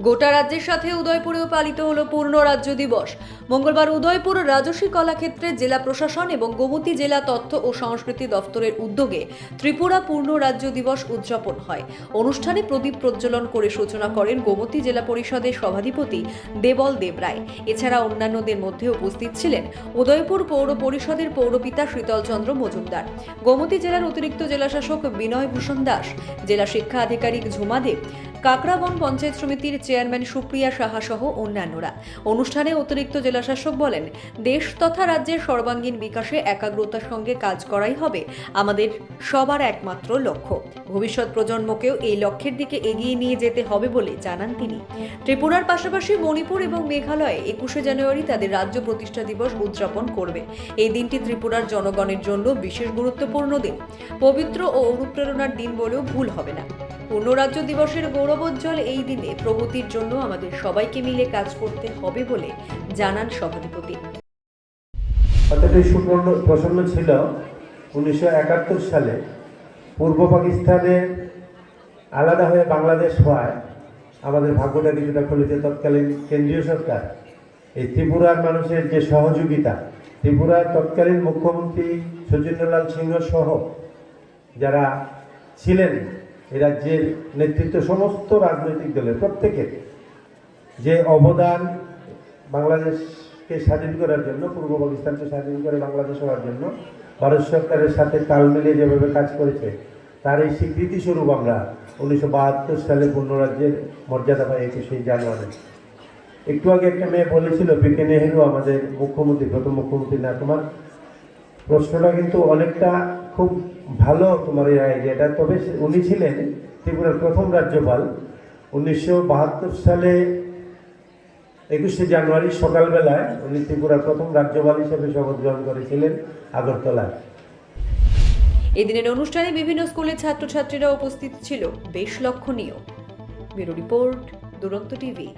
গোটা রাজ্যের সাথে উদয়পুরেও পালিত হলো পূর্ণ রাজ্য দিবস। মঙ্গলবার উদয়পুর রাজস্বী কলাক্ষেত্রে জেলা প্রশাসন এবং গোমতী জেলা তথ্য ও সংস্কৃতি দফতরের উদ্যোগে ত্রিপুরা পূর্ণ রাজ্য দিবস উদযাপন হয়। অনুষ্ঠানে প্রদীপ প্রজ্বলন করে সূচনা করেন গোমতী জেলা পরিষদের সভাধিপতি দেবল দেবরায় এছাড়া অন্যান্যদের মধ্যে উপস্থিত ছিলেন উদয়পুর পৌর পরিষদের পৌরপিতা শীতলচন্দ্র মজুমদার, গোমতী জেলার অতিরিক্ত জেলাশাসক বিনয় ভূষণ দাস, জেলা শিক্ষা আধিকারিক ঝুমা দেব কাকরাবন পঞ্চায়েত সমিতির চেয়ারম্যান সুপ্রিয়া সাহা সহ অন্যান্যরা। অনুষ্ঠানে অতিরিক্ত জেলাশাসক বলেন, দেশ তথা রাজ্যের সর্বাঙ্গীন বিকাশে একাগ্রতার সঙ্গে কাজ করাই হবে আমাদের সবার একমাত্র লক্ষ্য। ভবিষ্যৎ প্রজন্মকেও এই লক্ষ্যের দিকে এগিয়ে নিয়ে যেতে হবে বলে জানান তিনি। ত্রিপুরার পাশাপাশি মণিপুর এবং মেঘালয়ে একুশে জানুয়ারি তাদের রাজ্য প্রতিষ্ঠা দিবস উদযাপন করবে। এই দিনটি ত্রিপুরার জনগণের জন্য বিশেষ গুরুত্বপূর্ণ দিন। পবিত্র ও অনুপ্রেরণার দিন বলেও ভুল হবে না। পূর্ণ রাজ্য দিবসের গৌরবোজ্জ্বল এই দিনে প্রগতির জন্য আমাদের সবাইকে মিলে কাজ করতে হবে বলে জানান সভাধিপতি। কতটাই সুপর্ণ প্রসন্ন ছিল উনিশশো একাত্তর সালে। পূর্ব পাকিস্তানে আলাদা হয়ে বাংলাদেশ হওয়ায় আমাদের ভাগ্যটা কিছুটা খুলেছে। তৎকালীন কেন্দ্রীয় সরকার, এই ত্রিপুরার মানুষের যে সহযোগিতা, ত্রিপুরার তৎকালীন মুখ্যমন্ত্রী সচিন্দ্রলাল সিংহ সহ যারা ছিলেন এই রাজ্যের নেতৃত্ব সমস্ত রাজনৈতিক দলের প্রত্যেকের যে অবদান বাংলাদেশকে স্বাধীন করার জন্য, পূর্ব পাকিস্তানকে স্বাধীন করে বাংলাদেশ হওয়ার জন্য, ভারত সরকারের সাথে তাল মিলিয়ে যেভাবে কাজ করেছে, তার এই স্বীকৃতি স্বরূপ আমরা উনিশশো বাহাত্তর সালে পূর্ণরাজ্যের মর্যাদা পাই একুশে জানুয়ারি। একটু আগে একটা মেয়ে বলেছিল, পিকে নেহেরু আমাদের মুখ্যমন্ত্রী, প্রথম মুখ্যমন্ত্রী না তোমার। প্রশ্নটা কিন্তু অনেকটা খুব ভালো তোমার এই আইডিয়াটা। তবে উনি ছিলেন ত্রিপুরার প্রথম রাজ্যপাল। উনিশশো বাহাত্তর সালে একুশে জানুয়ারি সকালবেলায় উনি ত্রিপুরার প্রথম রাজ্যপাল হিসেবে শপথ গ্রহণ করেছিলেন আগরতলায়। এদিনের অনুষ্ঠানে বিভিন্ন স্কুলের ছাত্রছাত্রীরা উপস্থিত ছিল। বেশ লক্ষণীয়। Bureau report, Duronto TV.